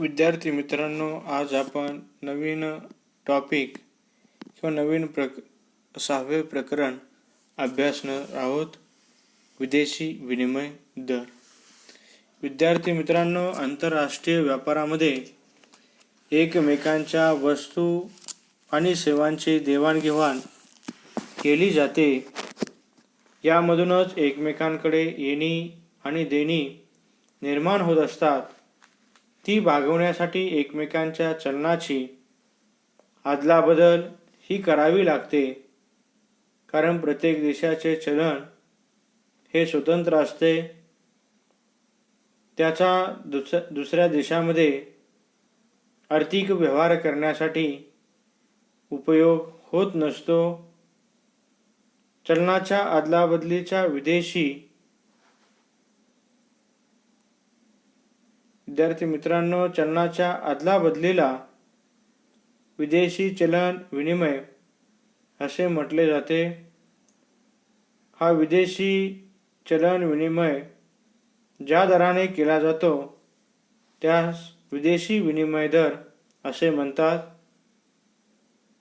विद्यार्थी मित्रांनो आज आपण नवीन टॉपिक किंवा नवीन प्रक सहावे प्रकरण अभ्यासणार आहोत विदेशी विनिमय दर. विद्यार्थी मित्रांनो आंतरराष्ट्रीय व्यापारामध्ये एकमेकांच्या वस्तू आणि सेवांची देवाणघेवाण केली जाते. यामधूनच एकमेकांकडे येणी आणि देणी निर्माण होत असतात. ती भागवण्यासाठी एकमेकांच्या चलनाची अदलाबदल ही करावी लागते. कारण प्रत्येक देशाचे चलन हे स्वतंत्र असते. त्याचा दुस दुसऱ्या देशामध्ये आर्थिक व्यवहार करण्यासाठी उपयोग होत नसतो. चलनाच्या अदलाबदलीच्या विदेशी विद्यार्थी मित्रांनो चलनाच्या अदलाबदलीला विदेशी चलन विनिमय असे म्हटले जाते. हा विदेशी चलन विनिमय ज्या दराने केला जातो त्यास विदेशी विनिमय दर असे म्हणतात.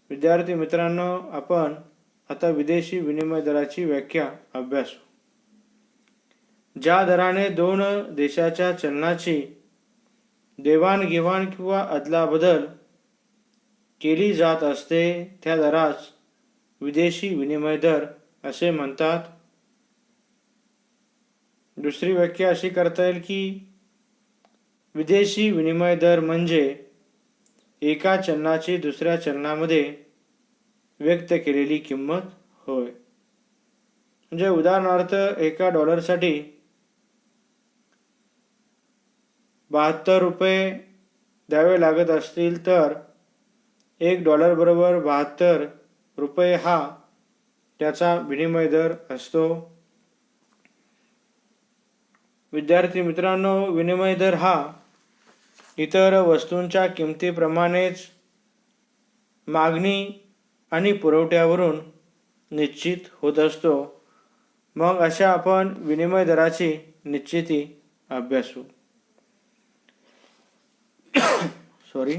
विद्यार्थी मित्रांनो आपण आता विदेशी विनिमय दराची व्याख्या अभ्यासू. ज्या दराने दोन देशाच्या चलनाची देवाणघेवाण किंवा अदलाबदल केली जात असते त्या दरास विदेशी विनिमय दर असे म्हणतात. दुसरी व्याख्या अशी करता येईल की विदेशी विनिमय दर म्हणजे एका चलनाची दुसऱ्या चलनामध्ये व्यक्त केलेली किंमत होय. म्हणजे उदाहरणार्थ एका डॉलरसाठी बहात्तर रुपये द्यावे लागत असतील तर एक डॉलरबरोबर बहात्तर रुपये हा त्याचा विनिमय दर असतो. विद्यार्थी मित्रांनो विनिमय दर हा इतर वस्तूंच्या किमतीप्रमाणेच मागणी आणि पुरवठ्यावरून निश्चित होत असतो. मग अशा आपण विनिमय दराची निश्चिती अभ्यासू. सॉरी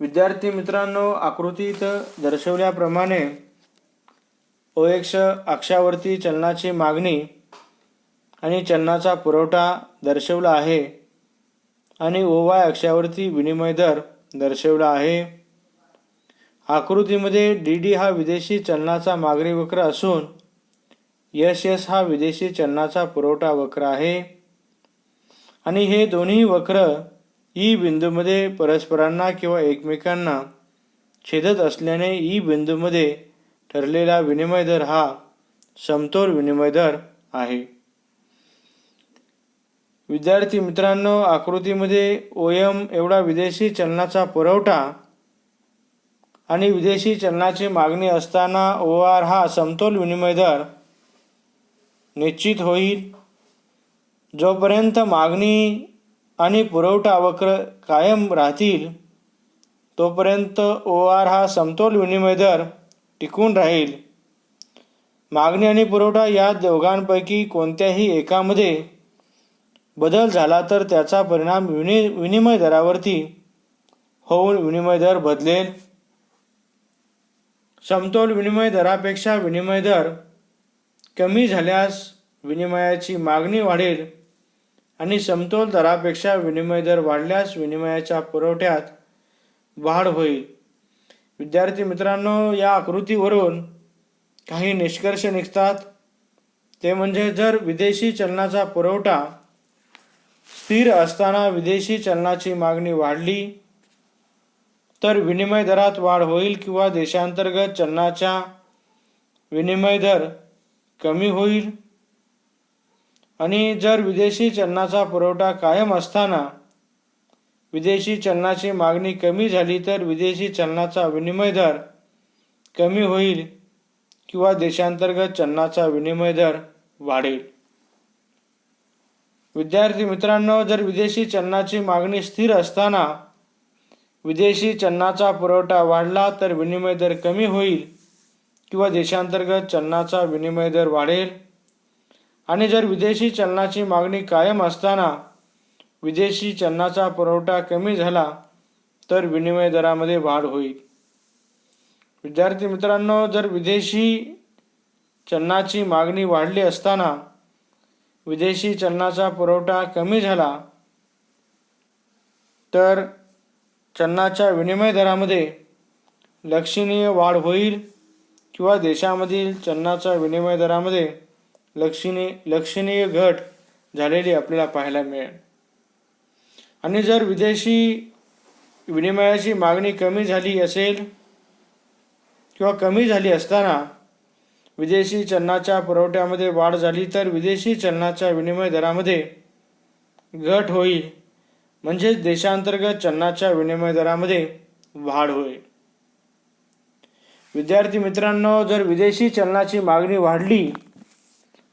विद्यार्थी मित्रांनो आकृतीत दर्शवल्याप्रमाणे ओएक्स अक्षावरती चलनाची मागणी आणि चलनाचा पुरवठा दर्शवला आहे आणि ओवाय अक्षावरती विनिमय दर दर्शवला आहे. आकृतीमध्ये डी डी हा विदेशी चलनाचा मागणी वक्र असून यस यस हा विदेशी चलनाचा पुरवठा वक्र आहे. आणि हे दोन्ही वक्र ई बिंदूमध्ये परस्परांना किंवा एकमेकांना छेदत असल्याने ई बिंदूमध्ये ठरलेला विनिमय दर हा समतोल विनिमय दर आहे. विद्यार्थी मित्रांनो आकृतीमध्ये ओयम एवढा विदेशी चलनाचा पुरवठा आणि विदेशी चलनाची मागणी असताना ओ आर हा समतोल विनिमय दर निश्चित होईल. जोपर्यंत मागणी आणि पुरवठा वक्र कायम राहतील तोपर्यंत ओ आर हा समतोल विनिमय दर टिकून राहील. मागणी आणि पुरवठा या दोघांपैकी कोणत्याही एकामध्ये बदल झाला तर त्याचा परिणाम विनि विनिमय दरावरती होऊन विनिमय दर बदलेल. समतोल विनिमय दरापेक्षा विनिमय दर कमी झाल्यास विनिमयाची मागणी वाढेल. आणि समतोल दरापेक्षा विनिमय दर वाढल्यास विनिमयाच्या पुरवठ्यात वाढ होईल. विद्यार्थी मित्रांनो या आकृतीवरून काही निष्कर्ष निघतात. ते म्हणजे जर विदेशी चलनाचा पुरवठा स्थिर असताना विदेशी चलनाची मागणी वाढली तर विनिमय दरात वाढ होईल किंवा देशांतर्गत चलनाचा विनिमय दर कमी होईल. आणि जर विदेशी चलनाचा पुरवठा कायम असताना विदेशी चलनाची मागणी कमी झाली तर विदेशी चलनाचा विनिमय दर कमी होईल किंवा देशांतर्गत चलनाचा विनिमय दर वाढेल. विद्यार्थी मित्रांनो जर विदेशी चलनाची मागणी स्थिर असताना विदेशी चलनाचा पुरवठा वाढला तर विनिमय दर कमी होईल किंवा देशांतर्गत चलनाचा विनिमय दर वाढेल. आणि जर विदेशी चलनाची मागणी कायम असताना विदेशी चलनाचा पुरवठा कमी झाला तर विनिमय दरामध्ये वाढ होईल. विद्यार्थी मित्रांनो जर विदेशी चलनाची मागणी वाढली असताना विदेशी चलनाचा पुरवठा कमी झाला तर चलनाच्या विनिमय दरामध्ये लक्षणीय वाढ होईल किंवा देशामधील चलनाच्या विनिमय दरामध्ये लक्षणीय लक्षणीय घट झालेली आपल्याला पाहायला मिळेल. आणि जर विदेशी विनिमयाची मागणी कमी झाली असेल किंवा कमी झाली असताना विदेशी चलनाच्या पुरवठ्यामध्ये वाढ झाली तर विदेशी चलनाच्या विनिमय दरामध्ये घट होईल. म्हणजेच देशांतर्गत चलनाच्या विनिमय दरामध्ये वाढ होईल. विद्यार्थी मित्रांनो जर विदेशी चलनाची मागणी वाढली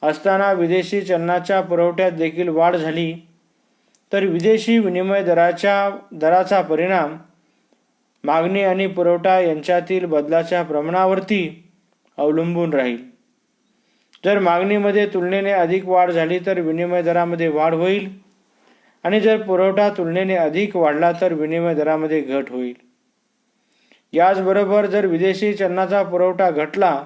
असताना विदेशी चलनाच्या पुरवठ्यात देखील वाढ झाली. तर विदेशी विनिमय दराच्या दराचा परिणाम मागणी आणि पुरवठा यांच्यातील बदलाच्या प्रमाणावरती अवलंबून राहील. जर मागणीमध्ये तुलनेने अधिक वाढ झाली तर विनिमय दरामध्ये वाढ होईल आणि जर पुरवठा तुलनेने अधिक वाढला तर विनिमय दरामध्ये घट होईल. याचबरोबर जर विदेशी चलनाचा पुरवठा घटला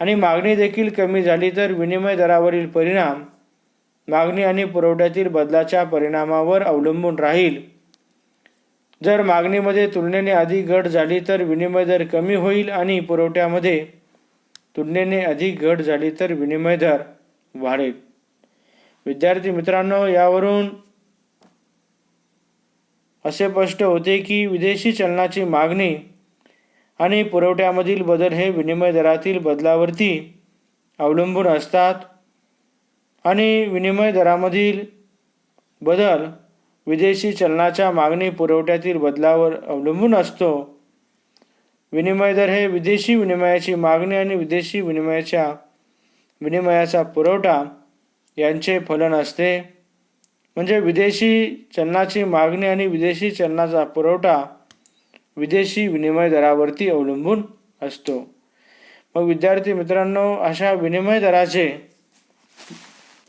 आणि मागणी देखील कमी झाली तर विनिमय दरावरील परिणाम मागणी आणि पुरवठ्यातील बदलाच्या परिणामावर अवलंबून राहील. जर मागणीमध्ये तुलनेने अधिक घट झाली तर विनिमय दर कमी होईल आणि पुरवठ्यामध्ये तुलनेने अधिक घट झाली तर विनिमय दर वाढेल. विद्यार्थी मित्रांनो यावरून असे स्पष्ट होते की विदेशी चलनाची मागणी आणि पुरवठ्यामधील बदल हे विनिमय दरातील बदलावरती अवलंबून असतात. आणि विनिमय दरामधील बदल विदेशी चलनाच्या मागणी पुरवठ्यातील बदलावर अवलंबून असतो. विनिमय दर हे विदेशी विनिमयाची मागणी आणि विदेशी विनिमयाच्या विनिमयाचा पुरवठा यांचे फलन असते. म्हणजे विदेशी चलनाची मागणी आणि विदेशी चलनाचा पुरवठा विदेशी विनिमय दरावरती अवलंबून असतो. मग विद्यार्थी मित्रांनो अशा विनिमय दराचे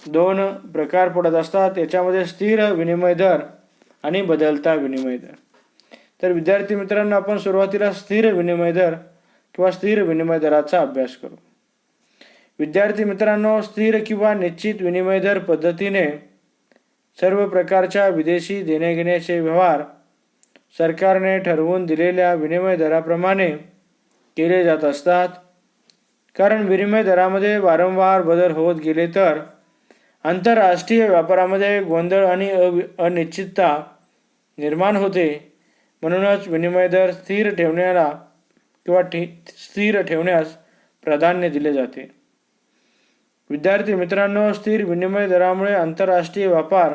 दोन प्रकार पडत असतात. याच्यामध्ये स्थिर विनिमय दर आणि बदलता विनिमय दर. तर विद्यार्थी मित्रांनो आपण सुरुवातीला स्थिर विनिमय दर किंवा स्थिर विनिमय दराचा अभ्यास करू. विद्यार्थी मित्रांनो स्थिर किंवा निश्चित विनिमय दर पद्धतीने सर्व प्रकारच्या विदेशी देणेघेण्याचे व्यवहार सरकारने ठरवून दिलेल्या विनिमय दराप्रमाणे केले जात असतात. कारण विनिमय दरामध्ये वारंवार बदल होत गेले तर आंतरराष्ट्रीय व्यापारामध्ये गोंधळ आणि अवि अनिश्चितता निर्माण होते. म्हणूनच विनिमय दर स्थिर ठेवण्याला किंवा ठे स्थिर ठेवण्यास प्राधान्य दिले जाते. विद्यार्थी मित्रांनो स्थिर विनिमय दरामुळे आंतरराष्ट्रीय व्यापार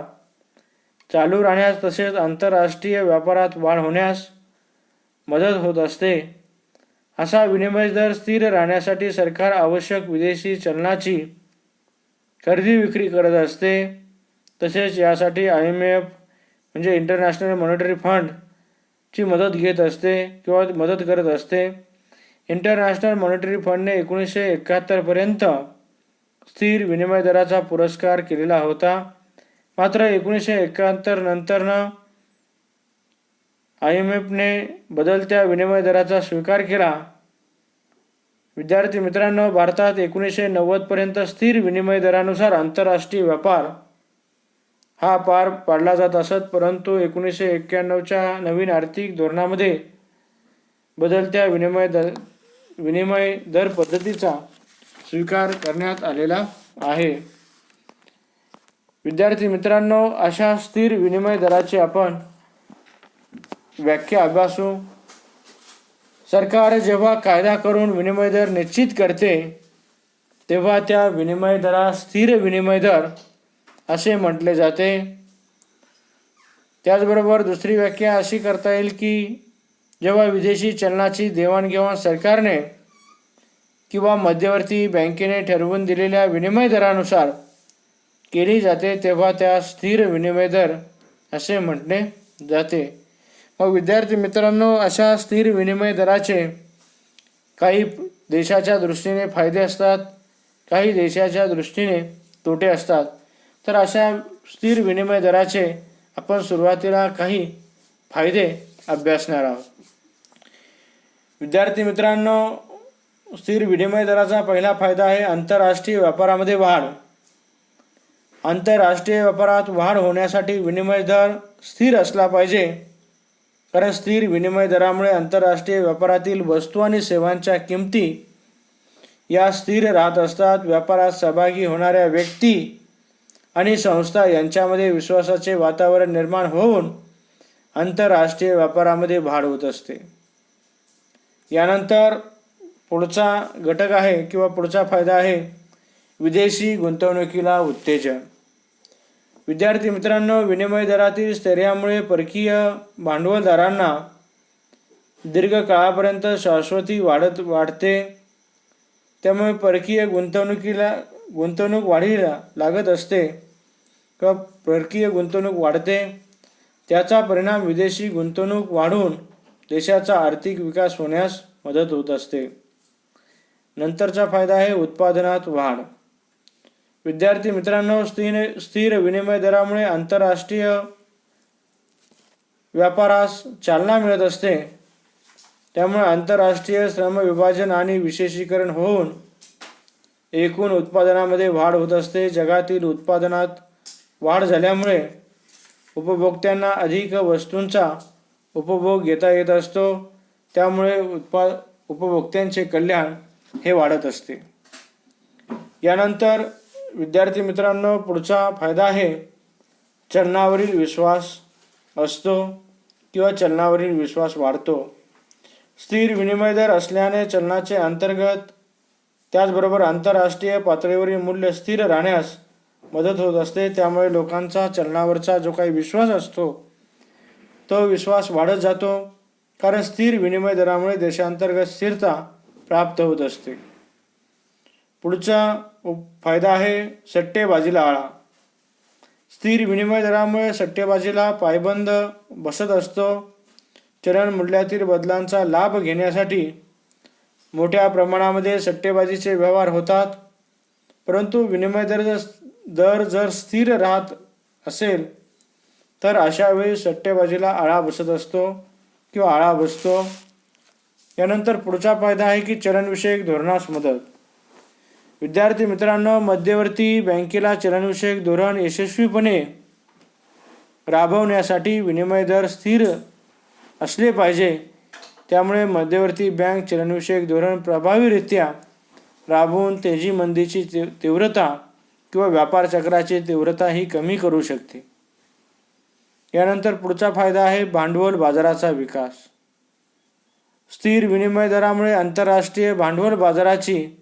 चालू राहण्यास तसेच आंतरराष्ट्रीय व्यापारात वाढ होण्यास मदत होत असते. असा विनिमय दर स्थिर राहण्यासाठी सरकार आवश्यक विदेशी चलनाची खरेदी विक्री करत असते. तसेच यासाठी आय एम एफ म्हणजे इंटरनॅशनल मॉनिटरी फंडची मदत घेत असते किंवा मदत करत असते. इंटरनॅशनल मॉनिटरी फंडने एकोणीसशे एकाहत्तरपर्यंत स्थिर विनिमय दराचा पुरस्कार केलेला होता. मात्र एकोणीसशे एकाहत्तर नंतरनं आय एम एफने बदलत्या विनिमय दराचा स्वीकार केला. विद्यार्थी मित्रांनो भारतात एकोणीसशे नव्वदपर्यंत स्थिर विनिमय दरानुसार आंतरराष्ट्रीय व्यापार हा पार पाडला जात असत परंतु एकोणीसशे एक्क्याण्णवच्या नवीन आर्थिक धोरणामध्ये बदलत्या विनिमय दर विनिमय दर पद्धतीचा स्वीकार करण्यात आलेला आहे. विद्यार्थी मित्रांनो अशा स्थिर विनिमय दराची आपण व्याख्या अभ्यासू. सरकार जेव्हा कायदा करून विनिमय दर निश्चित करते तेव्हा त्या विनिमय दरा स्थिर विनिमय दर असे म्हटले जाते. त्याचबरोबर दुसरी व्याख्या अशी करता येईल की जेव्हा विदेशी चलनाची देवाणघेवाण सरकारने किंवा मध्यवर्ती बँकेने ठरवून दिलेल्या विनिमय दरानुसार केली जाते तेव्हा त्या स्थिर विनिमय दर असे म्हटले जाते. मग विद्यार्थी मित्रांनो अशा स्थिर विनिमय दराचे काही देशाच्या दृष्टीने फायदे असतात काही देशाच्या दृष्टीने तोटे असतात. तर अशा स्थिर विनिमय दराचे आपण सुरुवातीला काही फायदे अभ्यासणार आहोत. विद्यार्थी मित्रांनो स्थिर विनिमय दराचा पहिला फायदा आहे आंतरराष्ट्रीय व्यापारामध्ये वाढ. आंतरराष्ट्रीय व्यापारात वाढ होण्यासाठी विनिमय दर स्थिर असला पाहिजे. कारण स्थिर विनिमय दरामुळे आंतरराष्ट्रीय व्यापारातील वस्तू आणि सेवांच्या किमती या स्थिर राहत असतात. व्यापारात सहभागी होणाऱ्या व्यक्ती आणि संस्था यांच्यामध्ये विश्वासाचे वातावरण निर्माण होऊन आंतरराष्ट्रीय व्यापारामध्ये वाढ होत असते. यानंतर पुढचा घटक आहे किंवा पुढचा फायदा आहे विदेशी गुंतवणुकीला उत्तेजन. विद्यार्थी मित्रांनो विनिमय दरातील स्थैर्यामुळे परकीय भांडवलदारांना दीर्घकाळापर्यंत शाश्वती वाढत वाढते. त्यामुळे परकीय गुंतवणुकीला गुंतवणूक वाढीला लागत असते किंवा परकीय गुंतवणूक वाढते. त्याचा परिणाम विदेशी गुंतवणूक वाढून देशाचा आर्थिक विकास होण्यास मदत होत असते. नंतरचा फायदा आहे उत्पादनात वाढ. विद्यार्थी मित्रांनो स्थिर स्थिर विनिमय दरामुळे आंतरराष्ट्रीय व्यापारास चालना मिळत असते. त्यामुळे आंतरराष्ट्रीय श्रम विभाजन आणि विशेषीकरण होऊन एकूण उत्पादनामध्ये वाढ होत असते. जगातील उत्पादनात वाढ झाल्यामुळे उपभोक्त्यांना अधिक वस्तूंचा उपभोग घेता येत असतो. त्यामुळे उत्पा उपभोक्त्यांचे कल्याण हे वाढत असते. यानंतर विद्यार्थी मित्रांनो पुढचा फायदा आहे चलनावरील विश्वास असतो किंवा चलनावरील विश्वास वाढतो. स्थिर विनिमय दर असल्याने चलनाचे अंतर्गत त्याचबरोबर आंतरराष्ट्रीय पातळीवरील मूल्य स्थिर राहण्यास मदत होत असते. त्यामुळे लोकांचा चलनावरचा जो काही विश्वास असतो तो विश्वास वाढत जातो कारण स्थिर विनिमय दरामुळे देशांतर्गत स्थिरता प्राप्त होत असते. पुढचा फायदा आहे सट्टेबाजीला आळा. स्थिर विनिमय दरामुळे सट्टेबाजीला पायबंद बसत असतो. चलन मूल्यातील बदलांचा लाभ घेण्यासाठी मोठ्या प्रमाणामध्ये सट्टेबाजीचे व्यवहार होतात. परंतु विनिमय दर जर दर जर स्थिर राहत असेल तर अशा वेळी सट्टेबाजीला आळा बसत असतो किंवा आळा बसतो. यानंतर पुढचा फायदा आहे की चलनविषयक धोरणास मदत. विद्यार्थी मित्रांनो मध्यवर्ती बँकेला चलनविषयक धोरण यशस्वीपणे राबवण्यासाठी विनिमय दर स्थिर असले पाहिजे. त्यामुळे मध्यवर्ती बँक चलनविषयक धोरण प्रभावीरित्या राबवून तेजी मंदीची तीव्रता किंवा व्यापार चक्राची तीव्रता ही कमी करू शकते. यानंतर पुढचा फायदा आहे भांडवल बाजाराचा विकास. स्थिर विनिमय दरामुळे आंतरराष्ट्रीय भांडवल बाजाराची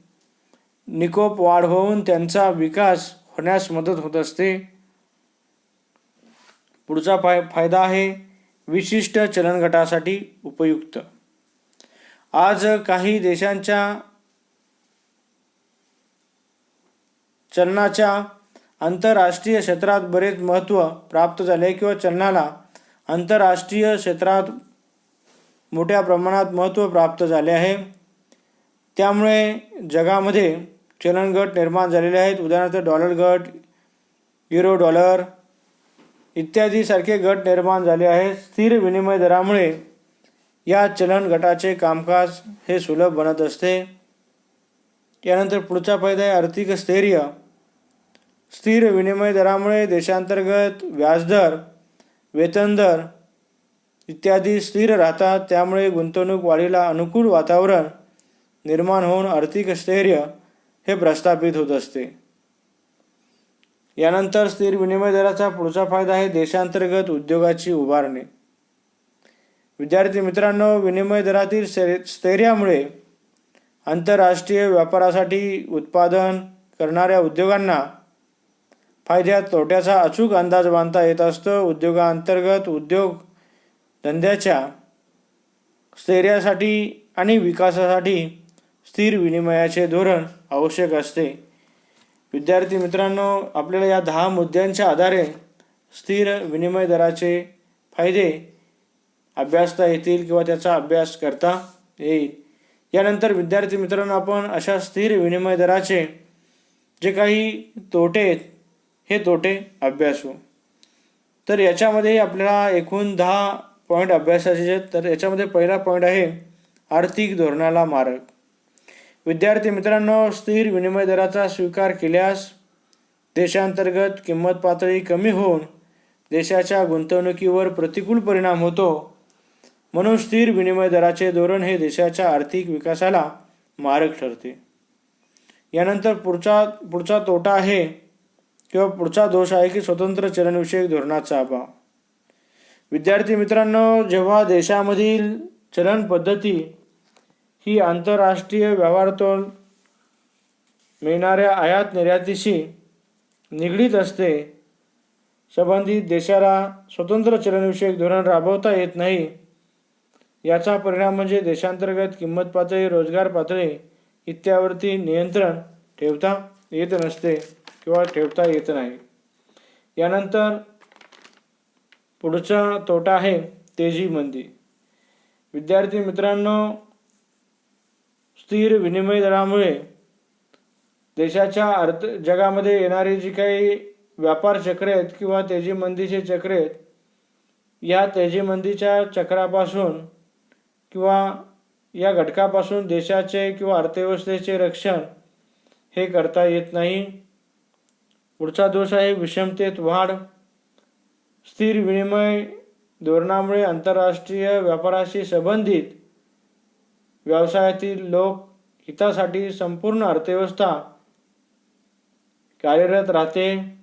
निकोप वाढ होऊन त्यांचा विकास होण्यास मदत होत असते. पुढचा फाय फायदा आहे विशिष्ट चलन गटासाठी उपयुक्त. आज काही देशांच्या चलनाच्या आंतरराष्ट्रीय क्षेत्रात बरेच महत्त्व प्राप्त झाले किंवा चलनाला आंतरराष्ट्रीय क्षेत्रात मोठ्या प्रमाणात महत्त्व प्राप्त झाले आहे. त्यामुळे जगामध्ये चलन गट निर्माण झालेले आहेत. उदाहरणार्थ डॉलर गट युरो डॉलर इत्यादी सारखे गट निर्माण झाले आहेत. स्थिर विनिमय दरामुळे या चलन गटाचे कामकाज हे सुलभ बनत असते. यानंतर पुढचा फायदा आहे आर्थिक स्थैर्य. स्थिर विनिमय दरामुळे देशांतर्गत व्याजदर वेतन दर इत्यादी स्थिर राहतात. त्यामुळे गुंतवणूक वाढीला अनुकूल वातावरण निर्माण होऊन आर्थिक स्थैर्य हे प्रस्थापित होत असते. यानंतर स्थिर विनिमय दराचा पुढचा फायदा आहे देशांतर्गत उद्योगाची उभारणी. विद्यार्थी मित्रांनो विनिमय दरातील स्थैर्यामुळे आंतरराष्ट्रीय व्यापारासाठी उत्पादन करणाऱ्या उद्योगांना फायद्यात तोट्याचा अचूक अंदाज बांधता येत असतो. उद्योगांतर्गत उद्योग धंद्याच्या स्थैर्यासाठी आणि विकासासाठी स्थिर विनिमयाचे धोरण आवश्यक असते. विद्यार्थी मित्रांनो आपल्याला या दहा मुद्द्यांच्या आधारे स्थिर विनिमय दराचे फायदे अभ्यासता येतील किंवा त्याचा अभ्यास करता येईल. यानंतर विद्यार्थी मित्रांनो आपण अशा स्थिर विनिमय दराचे जे काही तोटे आहेत हे तोटे अभ्यासू. तर याच्यामध्ये आपल्याला एकूण दहा पॉईंट अभ्यासाचे आहेत. तर याच्यामध्ये पहिला पॉईंट आहे आर्थिक धोरणाला मारक. विद्यार्थी मित्रांनो स्थिर विनिमय दराचा स्वीकार केल्यास देशांतर्गत किंमत पातळी कमी होऊन देशाच्या गुंतवणुकीवर प्रतिकूल परिणाम होतो. म्हणून स्थिर विनिमय दराचे धोरण हे देशाच्या आर्थिक विकासाला मारक ठरते. यानंतर पुढचा पुढचा तोटा आहे किंवा पुढचा दोष आहे की स्वतंत्र चलनविषयक धोरणाचा अभाव. विद्यार्थी मित्रांनो जेव्हा देशामधील चलन पद्धती ही आंतरराष्ट्रीय व्यवहारातून मिळणाऱ्या आयात निर्यातीशी निगडीत असते. संबंधित देशाला स्वतंत्र चलनविषयक धोरण राबवता येत नाही. याचा परिणाम म्हणजे देशांतर्गत किंमत पातळी रोजगार पातळी इत्यावरती नियंत्रण ठेवता येत नसते किंवा ठेवता येत नाही. यानंतर पुढचा तोटा आहे तेजी मंदी. विद्यार्थी मित्रांनो स्थिर विनिमय दरामुळे देशाच्या अर्थ जगामध्ये येणारी जी काही व्यापार चक्र आहेत किंवा तेजी मंदीचे चक्र आहेत या तेजी मंदीच्या चक्रापासून किंवा या घटकापासून देशाचे किंवा अर्थव्यवस्थेचे रक्षण हे करता येत नाही. पुढचा दोष आहे विषमतेत वाढ. स्थिर विनिमय धोरणामुळे आंतरराष्ट्रीय व्यापाराशी संबंधित व्यवसायातील लोक हितासाठी संपूर्ण अर्थव्यवस्था कार्यरत राहते.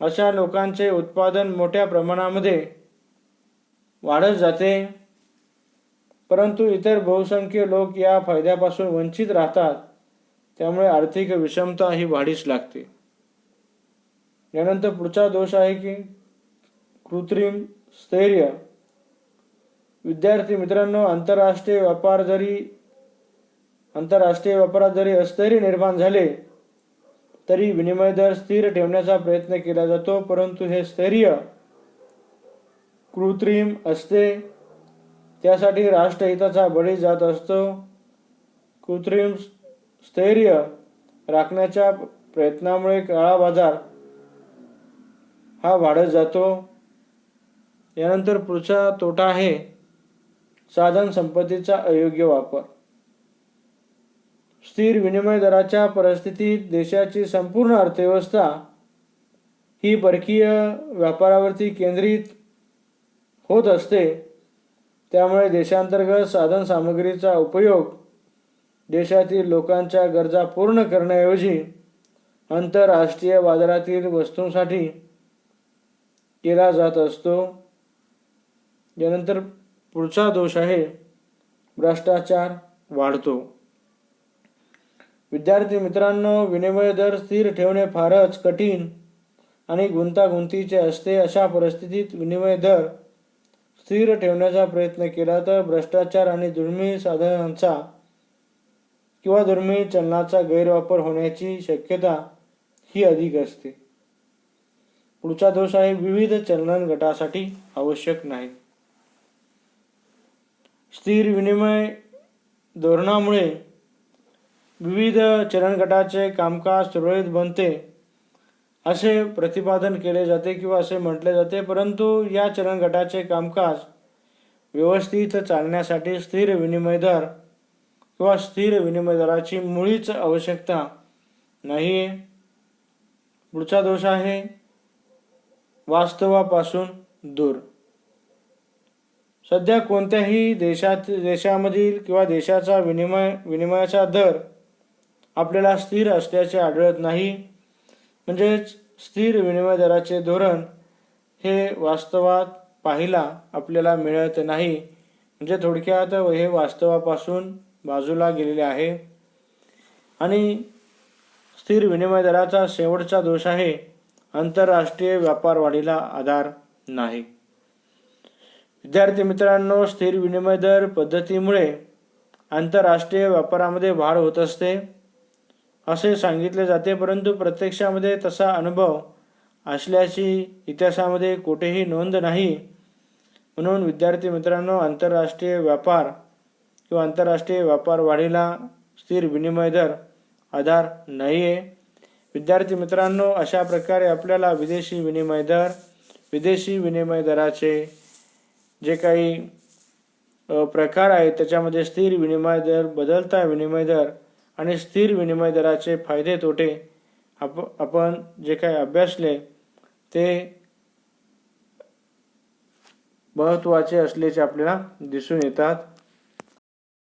अशा लोकांचे उत्पादन मोठ्या प्रमाणामध्ये वाढत जाते. परंतु इतर बहुसंख्य लोक या फायद्यापासून वंचित राहतात. त्यामुळे आर्थिक विषमता ही वाढीस लागते. यानंतर पुढचा दोष आहे की कृत्रिम स्थैर्य विद्यार्थी मित्रांनो आंतरराष्ट्रीय व्यापार जरी आंतरराष्ट्रीय व्यापारात जरी अस्थैर्य निर्माण झाले तरी विनिमय दर स्थिर ठेवण्याचा प्रयत्न केला जातो परंतु हे स्थैर्य कृत्रिम असते. त्यासाठी राष्ट्रहिताचा बळी जात असतो. कृत्रिम स्थैर्य राखण्याच्या प्रयत्नामुळे काळा बाजार हा वाढत जातो. यानंतर पुढचा तोटा आहे. साधन संपत्तीचा अयोग्य वापर. स्थिर विनिमय दराच्या परिस्थितीत देशाची संपूर्ण अर्थव्यवस्था ही परकीय व्यापारावरती केंद्रित होत असते. त्यामुळे देशांतर्गत साधन सामग्रीचा उपयोग देशातील लोकांच्या गरजा पूर्ण करण्याऐवजी आंतरराष्ट्रीय बाजारातील वस्तूंसाठी केला जात असतो. यानंतर पुढचा दोष आहे भ्रष्टाचार वाढतो. विद्यार्थी मित्रांनो विनिमय दर स्थिर ठेवणे फारच कठीण आणि गुंतागुंतीचे असते. अशा परिस्थितीत विनिमय दर स्थिर ठेवण्याचा प्रयत्न केला तर भ्रष्टाचार आणि दुर्मिळ साधनांचा किंवा दुर्मिळ चलनाचा गैरवापर होण्याची शक्यता ही अधिक असते. पुढचा दोष आहे विविध चलन गटासाठी आवश्यक नाही. स्थिर विनिमय धोरणामुळे विविध चरणगटाचे गटाचे कामकाज सुरळीत बनते असे प्रतिपादन केले जाते किंवा असे म्हटले जाते परंतु या चरणगटाचे गटाचे कामकाज व्यवस्थित चालण्यासाठी स्थिर विनिमय दर किंवा स्थिर विनिमय दराची मुळीच आवश्यकता नाही. आहे पुढचा दोष आहे वास्तवापासून दूर. सध्या कोणत्याही देशात देशामधील किंवा देशाचा विनिमय विनिमयाचा दर आपल्याला स्थिर असल्याचे आढळत नाही. म्हणजेच स्थिर विनिमय दराचे धोरण हे वास्तवात पाहिला आपल्याला मिळत नाही. म्हणजे थोडक्यात हे वास्तवापासून बाजूला गेलेले आहे. आणि स्थिर विनिमय दराचा शेवटचा दोष आहे आंतरराष्ट्रीय व्यापार वाढीला आधार नाही. विद्यार्थी मित्रांनो स्थिर विनिमय दर पद्धतीमुळे आंतरराष्ट्रीय व्यापारामध्ये वाढ होत असते. असे सांगितले जाते परंतु प्रत्यक्षामध्ये तसा अनुभव असल्याची इतिहासामध्ये कुठेही नोंद नाही. म्हणून विद्यार्थी मित्रांनो आंतरराष्ट्रीय व्यापार किंवा आंतरराष्ट्रीय व्यापार वाढीला स्थिर विनिमय दर आधार नाही आहे विद्यार्थी मित्रांनो अशा प्रकारे आपल्याला विदेशी विनिमय दर विदेशी विनिमय दराचे जे काही प्रकार आहेत त्याच्यामध्ये स्थिर विनिमय दर बदलता विनिमय दर आणि स्थिर विनिमय दराचे फायदे तोटे आप आपण जे काही अभ्यासले ते महत्त्वाचे असल्याचे आपल्याला दिसून येतात.